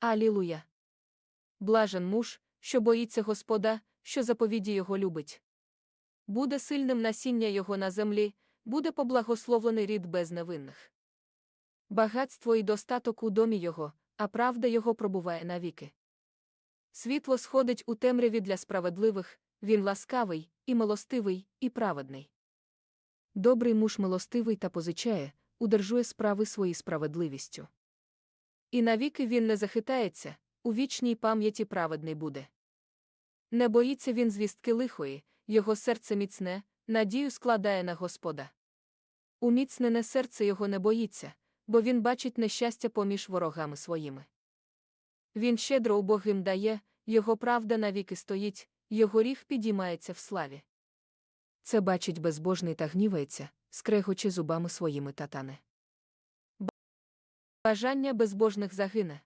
Алілуя. Блажен муж, що боїться Господа, що заповіді його любить. Буде сильним насіння його на землі, буде поблагословлений рід безневинних. Багатство і достаток у домі його, а правда його пробуває навіки. Світло сходить у темряві для справедливих, він ласкавий, і милостивий, і праведний. Добрий муж милостивий та позичає, удержує справи свої справедливістю. І навіки він не захитається, у вічній пам'яті праведний буде. Не боїться він звістки лихої, його серце міцне, надію складає на Господа. Уміцнене серце його не боїться, бо він бачить нещастя поміж ворогами своїми. Він щедро убогим дає, його правда навіки стоїть, його ріг підіймається в славі. Це бачить безбожний та гнівається, скрегоче зубами своїми татане. Бажання безбожних загине,